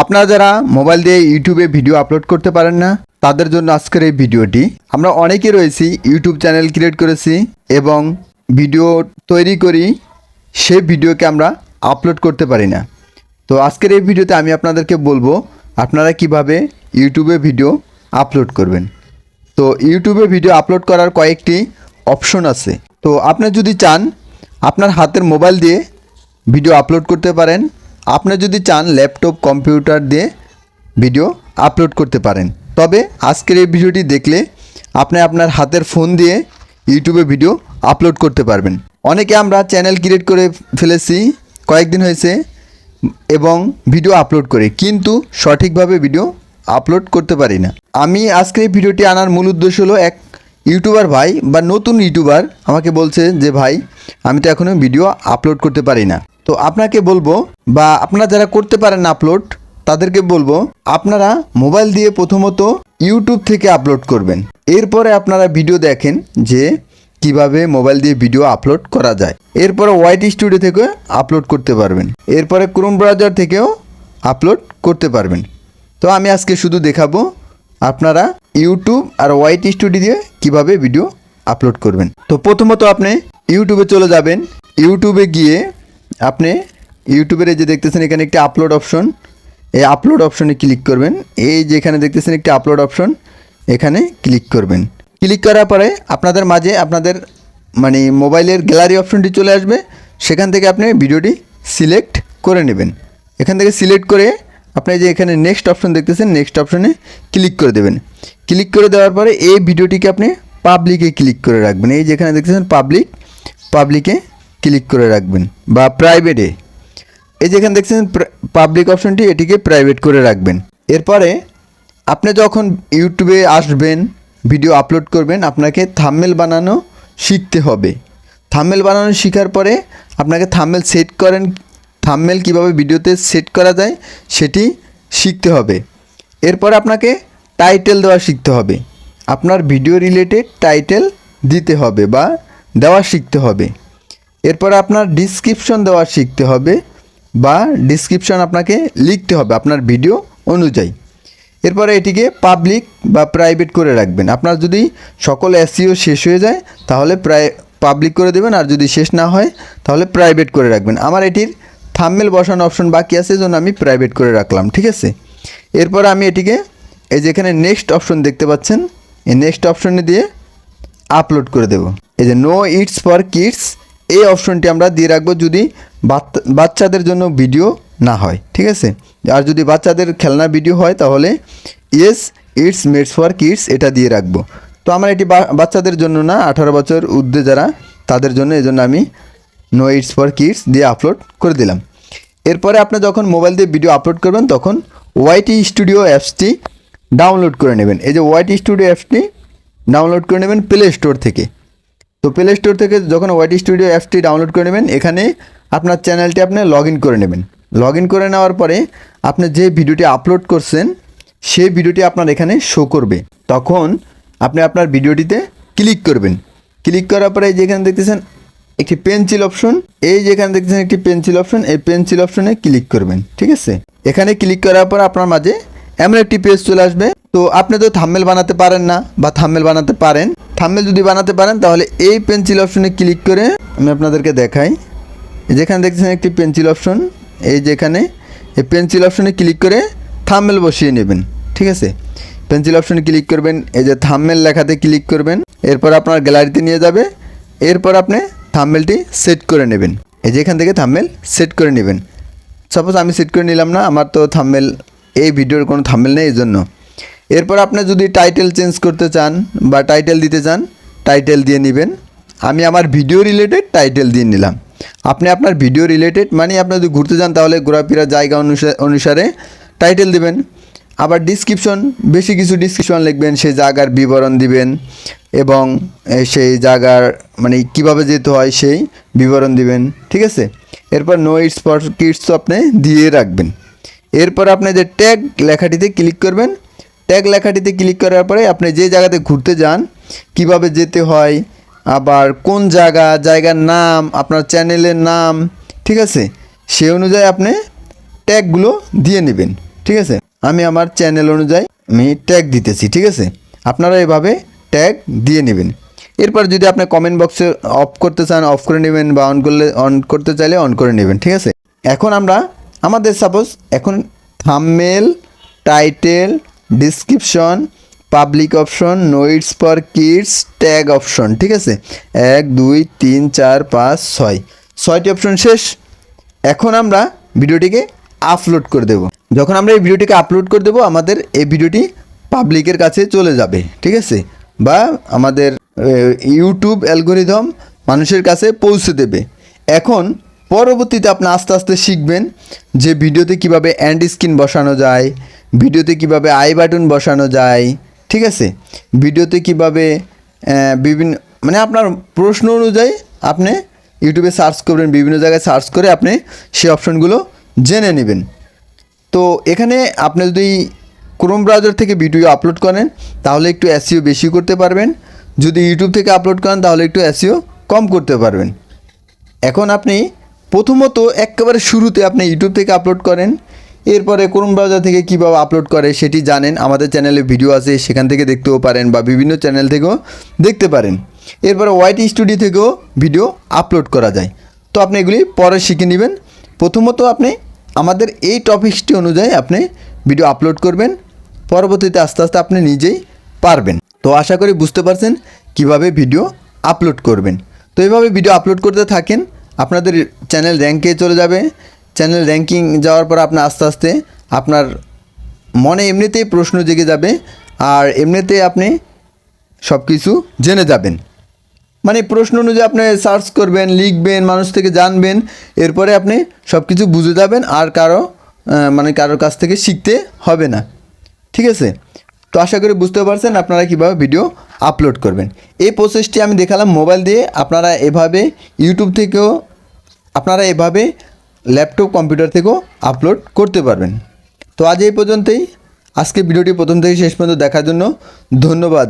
আপনারা যারা মোবাইল দিয়ে ইউটিউবে ভিডিও আপলোড করতে পারেন না, তাদের জন্য আজকের এই ভিডিওটি। আমরা অনেকে রয়েছি, ইউটিউব চ্যানেল ক্রিয়েট করেছি এবং ভিডিও তৈরি করি সেই ভিডিওকে আমরা আপলোড করতে পারি না। তো আজকের এই ভিডিওতে আমি আপনাদেরকে বলব, আপনারা কীভাবে ইউটিউবে ভিডিও আপলোড করবেন। তো ইউটিউবে ভিডিও আপলোড করার কয়েকটি অপশন আছে। তো আপনি যদি চান, আপনার হাতের মোবাইল দিয়ে ভিডিও আপলোড করতে পারেন আপনি যদি চান ল্যাপটপ, কম্পিউটার দিয়ে ভিডিও আপলোড করতে পারেন। তবে আজকের এই ভিডিওটি দেখলে আপনি আপনার হাতের ফোন দিয়ে ইউটিউবে ভিডিও আপলোড করতে পারবেন। অনেকে আমরা চ্যানেল ক্রিয়েট করে ফেলেছি, কয়েকদিন হয়েছে, এবং ভিডিও আপলোড করে, কিন্তু সঠিকভাবে ভিডিও আপলোড করতে পারি না। আমি আজকের এই ভিডিওটি আনার মূল উদ্দেশ্য হলো এক ইউটিউবার ভাই বা নতুন ইউটিউবার আমাকে বলছে যে, ভাই, আমি তো এখনও ভিডিও আপলোড করতে পারি না। তো আপনাকে বলব, বা আপনারা যারা করতে পারেন আপলোড তাদেরকে বলব, আপনারা মোবাইল দিয়ে প্রথমত ইউটিউব থেকে আপলোড করবেন। এরপরে আপনারা ভিডিও দেখেন যে কীভাবে মোবাইল দিয়ে ভিডিও আপলোড করা যায়। এরপরে ওয়াইটি স্টুডিও থেকে আপলোড করতে পারবেন। এরপরে ক্রোম ব্রাউজার থেকেও আপলোড করতে পারবেন। তো আমি আজকে শুধু দেখাবো আপনারা ইউটিউব আর ওয়াইটি স্টুডিও দিয়ে কীভাবে ভিডিও আপলোড করবেন। তো প্রথমত আপনি ইউটিউবে চলে যাবেন। ইউটিউবে গিয়ে আপনি ইউটিউবের এই যে দেখতেছেন, এখানে একটি আপলোড অপশন এই আপলোড অপশনে ক্লিক করবেন। এই যেখানে দেখতেছেন একটি আপলোড অপশন এখানে ক্লিক করবেন। ক্লিক করার পরে আপনাদের মাঝে আপনাদের মানে মোবাইলের গ্যালারি অপশনটি চলে আসবে। সেখান থেকে আপনি ভিডিওটি সিলেক্ট করে নেবেন। এখান থেকে সিলেক্ট করে আপনি যে এখানে নেক্সট অপশন দেখতেছেন নেক্সট অপশনে ক্লিক করে দেবেন। ক্লিক করে দেওয়ার পরে এই ভিডিওটিকে আপনি পাবলিকে ক্লিক করে রাখবেন। এই যেখানে দেখতেছেন পাবলিক পাবলিকে ক্লিক করে রাখবেন বা প্রাইভেটে এই যেখানে দেখছেন পাবলিক অপশনটি এটিকে প্রাইভেট করে রাখবেন। এরপরে আপনি যখন ইউটিউবে আসবেন ভিডিও আপলোড করবেন, আপনাকে থাম্মেল বানানো শিখতে হবে। থাম্মেল বানানো শেখার পরে আপনাকে থাম্মেল সেট করেন থাম্মেল কীভাবে ভিডিওতে সেট করা যায় সেটি শিখতে হবে। এরপর আপনাকে টাইটেল দেওয়া শিখতে হবে। আপনার ভিডিও রিলেটেড টাইটেল দিতে হবে বা দেওয়া শিখতে হবে। এরপর আপনার ডিসক্রিপশন দেওয়া শিখতে হবে বা ডিসক্রিপশন আপনাকে লিখতে হবে আপনার ভিডিও অনুযায়ী। এরপরে এটিকে পাবলিক বা প্রাইভেট করে রাখবেন। আপনার যদি সকল এসিও শেষ হয়ে যায়, তাহলে প্রায় পাবলিক করে দেবেন, আর যদি শেষ না হয়, তাহলে প্রাইভেট করে রাখবেন। আমার এটির থাম্মেল বসানো অপশন বাকি আছে জন্য আমি প্রাইভেট করে রাখলাম, ঠিক আছে? এরপর আমি এটিকে এই যেখানে নেক্সট অপশন দেখতে পাচ্ছেন, এই নেক্সট অপশনে দিয়ে আপলোড করে দেব। এই যে নো ইটস ফর কিডস এই অপশনটি আমরা দিয়ে রাখব যদি বাচ্চা- বাচ্চাদের জন্য ভিডিও না হয়, ঠিক আছে? আর যদি বাচ্চাদের খেলনার ভিডিও হয়, তাহলে yes it's made for kids এটা দিয়ে রাখব। তো আমার এটি বাচ্চাদের জন্য না, আঠারো বছর ঊর্ধ্বে যারা, তাদের জন্য এই জন্য আমি নো ইটস ফর কিডস দিয়ে আপলোড করে দিলাম। এরপরে আপনি যখন মোবাইল দিয়ে ভিডিও আপলোড করবেন, তখন ওয়াইটি স্টুডিও অ্যাপসটি ডাউনলোড করে নেবেন। এই যে ওয়াইটি স্টুডিও অ্যাপসটি ডাউনলোড করে নেবেন প্লে স্টোর থেকে। তো প্লে স্টোর থেকে যখন ওয়াইটি স্টুডিও অ্যাপসটি ডাউনলোড করে নেবেন, এখানে আপনার চ্যানেলটি আপনি লগ ইন করে নেবেন। লগ ইন করে নেওয়ার পরে আপনি যে ভিডিওটি আপলোড করছেন, সেই ভিডিওটি আপনার এখানে শো করবে। তখন আপনি আপনার ভিডিওটিতে ক্লিক করবেন। ক্লিক করার পরে যেখানে দেখতেছেন, একটি পেন্সিল অপশন এই যেখানে দেখতেছেন একটি পেন্সিল অপশন এই পেন্সিল অপশনে ক্লিক করবেন, ঠিক আছে? এখানে ক্লিক করার পর আপনার মাঝে এমন একটি পেজ চলে আসবে। তো আপনি তো থাম্মেল বানাতে পারেন না বা থাম্মেল বানাতে পারেন থাম্মেল যদি বানাতে পারেন, তাহলে এই পেন্সিল অপশনে ক্লিক করে আমি আপনাদেরকে দেখাই। যেখানে দেখছেন একটি পেন্সিল অপশন এই যেখানে এই পেন্সিল অপশনে ক্লিক করে থাম্মেল বসিয়ে নেবেন, ঠিক আছে? পেন্সিল অপশনে ক্লিক করবেন, এই যে থাম্মেল লেখাতে ক্লিক করবেন, এরপর আপনার গ্যালারিতে নিয়ে যাবে, এরপর আপনি থাম্মেলটি সেট করে নেবেন। এই যে এখান থেকে থাম্মেল সেট করে নেবেন। সাপোজ আমি সেট করে নিলাম না, আমার তো থাম্মেল এই ভিডিওর কোনো থাম্মেল নেই, এই জন্য। এরপর আপনি যদি টাইটেল চেঞ্জ করতে চান বা টাইটেল দিতে চান টাইটেল দিয়ে নেবেন। আমি আমার ভিডিও রিলেটেড টাইটেল দিয়ে নিলাম। আপনি আপনার ভিডিও রিলেটেড মানে আপনি যদি ঘুরতে যান তাহলে ঘোরাফেরা জায়গা অনুসা- অনুসারে টাইটেল দিবেন। আবার ডিসক্রিপশন বেশি কিছু ডিসক্রিপশন লিখবেন, সেই জায়গার বিবরণ দিবেন এবং সেই জায়গার মানে কীভাবে যেতে হয় সেই বিবরণ দিবেন, ঠিক আছে? এরপর নো ইটস ফর কিডস আপনি দিয়ে রাখবেন। এরপর আপনি যে ট্যাগ লেখাটিতে ক্লিক করবেন ট্যাগ লেখাটিতে ক্লিক করার পরে আপনি যে জায়গাতে ঘুরতে যান, কীভাবে যেতে হয়, আবার কোন জায়গা, জায়গার নাম, আপনার চ্যানেলের নাম, ঠিক আছে? সে অনুযায়ী আপনি ট্যাগগুলো দিয়ে নেবেন, ঠিক আছে? আমি আমার চ্যানেল অনুযায়ী আমি ট্যাগ দিতেছি, ঠিক আছে? আপনারা এভাবে ট্যাগ দিয়ে নেবেন। এরপর যদি আপনি কমেন্ট বক্সে অফ করতে চান অফ করে নেবেন বা অন করলে অন করতে চাইলে অন করে নেবেন, ঠিক আছে? এখন আমরা, আমাদের সাপোজ এখন thumbnail title description public option nots for kids tag option ঠিক আছে? এক, দুই, তিন, চার, পাঁচ, ছয়। ছয়টি অপশন শেষ। এখন আমরা ভিডিওটিকে আপলোড করে দেব। যখন আমরা এই ভিডিওটিকে আপলোড করে দেব, আমাদের এই ভিডিওটি পাবলিকের কাছে চলে যাবে, ঠিক আছে? বা আমাদের ইউটিউব অ্যালগোরিদম মানুষের কাছে পৌঁছে দেবে। এখন, পরবর্তীতে আপনি আস্তে আস্তে শিখবেন যে ভিডিওতে কীভাবে অ্যান্ড স্ক্রিন বসানো যায় ভিডিওতে কীভাবে আই বাটন বসানো যায়, ঠিক আছে? ভিডিওতে কীভাবে বিভিন্ন মানে আপনার প্রশ্ন অনুযায়ী আপনি ইউটিউবে সার্চ করবেন, বিভিন্ন জায়গায় সার্চ করে আপনি সেই অপশনগুলো জেনে নেবেন। তো এখানে আপনি যদি ক্রোম ব্রাউজার থেকে ভিডিও আপলোড করেন, তাহলে একটু এসিও বেশি করতে পারবেন। যদি ইউটিউব থেকে আপলোড করেন, তাহলে একটু এসিও কম করতে পারবেন। এখন আপনি প্রথমত একেবারে শুরুতে আপনি ইউটিউব থেকে আপলোড করেন। এরপরে ক্রোম ব্রাউজার থেকে কীভাবে আপলোড করে সেটি জানেন। আমাদের চ্যানেলে ভিডিও আছে, সেখান থেকে দেখতেও পারেন বা বিভিন্ন চ্যানেল থেকেও দেখতে পারেন। এরপরে ওয়াইটি স্টুডিও থেকেও ভিডিও আপলোড করা যায়। তো আপনি এগুলি পরে শিখে নেবেন। প্রথমত আপনি আমাদের এই টপিকসটি অনুযায়ী আপনি ভিডিও আপলোড করবেন। পরবর্তীতে আস্তে আস্তে আপনি নিজেই পারবেন। তো আশা করি বুঝতে পারছেন কীভাবে ভিডিও আপলোড করবেন। তো এইভাবে ভিডিও আপলোড করতে থাকেন, আপনাদের চ্যানেল র্যাঙ্কে চলে যাবে। চ্যানেল র্যাঙ্কিং যাওয়ার পর আপনার আস্তে আস্তে আপনার মনে এমনিতেই প্রশ্ন জেগে যাবে আর এমনিতে আপনি সব কিছু জেনে যাবেন। মানে প্রশ্ন অনুযায়ী আপনি সার্চ করবেন, লিখবেন, মানুষ থেকে জানবেন, এরপরে আপনি সব কিছু বুঝে যাবেন আর কারও মানে কারোর কাছ থেকে শিখতে হবে না। ঠিক আছে? তো আশা করি বুঝতে পারছেন আপনারা কীভাবে ভিডিও আপলোড করবেন। এই প্রসেসটি আমি দেখালাম মোবাইল দিয়ে। আপনারা এভাবে ইউটিউব থেকেও, আপনারা এভাবে ল্যাপটপ কম্পিউটার থেকেও আপলোড করতে পারবেন। তো আজ এই পর্যন্তই। আজকে ভিডিওটি প্রথম থেকে শেষ পর্যন্ত দেখার জন্য ধন্যবাদ।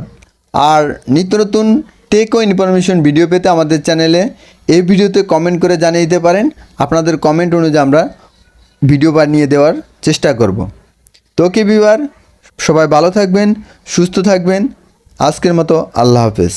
আর নিত্য নতুন টেক ও ইনফরমেশন ভিডিও পেতে আমাদের চ্যানেলে এই ভিডিওতে কমেন্ট করে জানিয়ে দিতে পারেন। আপনাদের কমেন্ট অনুযায়ী আমরা ভিডিও বানিয়ে দেওয়ার চেষ্টা করব। তো কি বিবার সবাই ভালো থাকবেন, সুস্থ থাকবেন। আজকের মতো আল্লাহ হাফেজ।